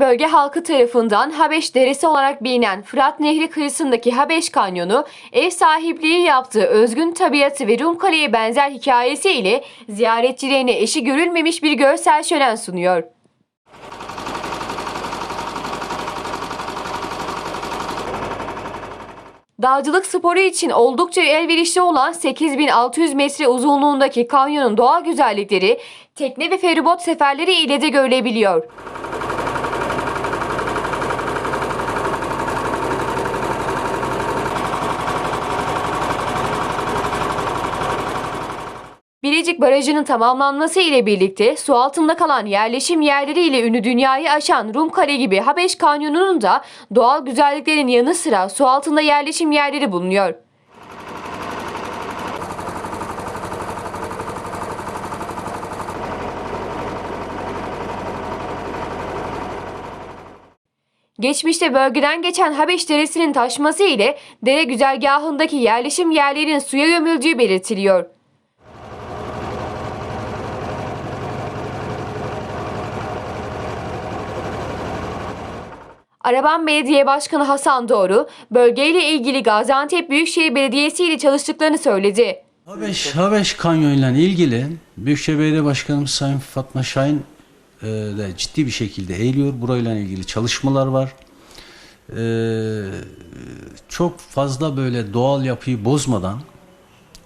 Bölge halkı tarafından Habeş Deresi olarak bilinen Fırat Nehri kıyısındaki Habeş Kanyonu, ev sahipliği yaptığı özgün tabiatı ve Rum Kale'ye benzer hikayesiyle ziyaretçilerine eşi görülmemiş bir görsel şölen sunuyor. Dağcılık sporu için oldukça elverişli olan 8600 metre uzunluğundaki kanyonun doğal güzellikleri tekne ve feribot seferleri ile de görülebiliyor. Bilecik Barajı'nın tamamlanması ile birlikte su altında kalan yerleşim yerleri ile ünlü dünyayı aşan Rum Kale gibi Habeş Kanyonu'nun da doğal güzelliklerin yanı sıra su altında yerleşim yerleri bulunuyor. Geçmişte bölgeden geçen Habeş Deresi'nin taşması ile dere güzergahındaki yerleşim yerlerinin suya gömüldüğü belirtiliyor. Araban Belediye Başkanı Hasan Doğru, bölgeyle ilgili Gaziantep Büyükşehir Belediyesi ile çalıştıklarını söyledi. Habeş, Habeş Kanyon ile ilgili Büyükşehir Belediye Başkanımız Sayın Fatma Şahin e, de ciddi bir şekilde eğiliyor. Burayla ilgili çalışmalar var. E, çok fazla böyle doğal yapıyı bozmadan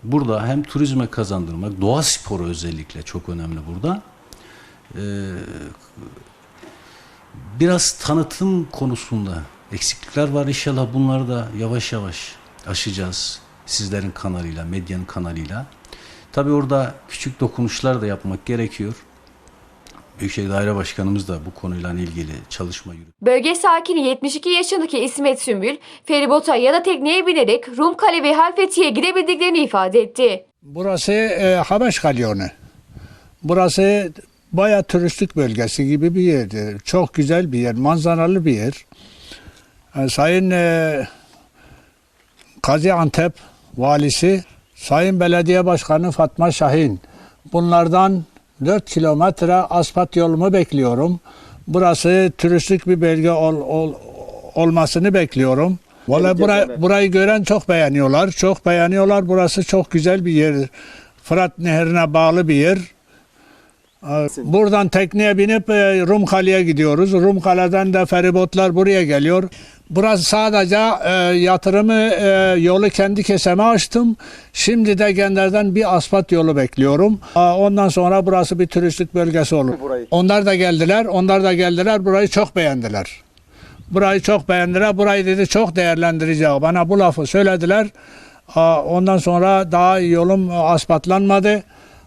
burada hem turizme kazandırmak, doğa sporu özellikle çok önemli burada. E, biraz tanıtım konusunda eksiklikler var. İnşallah bunları da yavaş yavaş aşacağız. Sizlerin kanalıyla, medyanın kanalıyla. Tabii orada küçük dokunuşlar da yapmak gerekiyor. Büyükşehir Daire Başkanımız da bu konuyla ilgili çalışma yürütüyor. Bölge sakini 72 yaşındaki İsmet Sümbül, feribota ya da tekneye binerek Rum Kale ve Halfeti'ye gidebildiklerini ifade etti. Burası e, Habeş Kalyonu. Burası baya turistik bölgesi gibi bir yerdir. Çok güzel bir yer, manzaralı bir yer. E, Sayın e, Gaziantep valisi, Sayın Belediye Başkanı Fatma Şahin. Bunlardan 4 kilometre asfalt yolumu bekliyorum. Burası turistik bir bölge ol, ol- olmasını bekliyorum. Vallahi burayı, burayı gören çok beğeniyorlar. Çok beğeniyorlar. Burası çok güzel bir yer. Fırat Nehri'ne bağlı bir yer. Buradan tekneye binip e, Rumkale'ye gidiyoruz. Rumkale'den de feribotlar buraya geliyor. Burası sadece e, yatırımı e, yolu kendi keseme açtım. Şimdi de genlerden bir asfalt yolu bekliyorum. Aa, Ondan sonra burası bir turistik bölgesi olur. burayı? Onlar da geldiler. Onlar da geldiler. Burayı çok beğendiler. Burayı çok beğendiler. Burayı dedi çok değerlendireceğim. Bana bu lafı söylediler. Aa, Ondan sonra daha yolum asfaltlanmadı.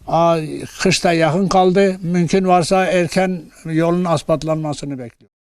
Aa, Kış da yakın kaldı. Mümkün varsa erken yolun asfaltlanmasını bekliyorum.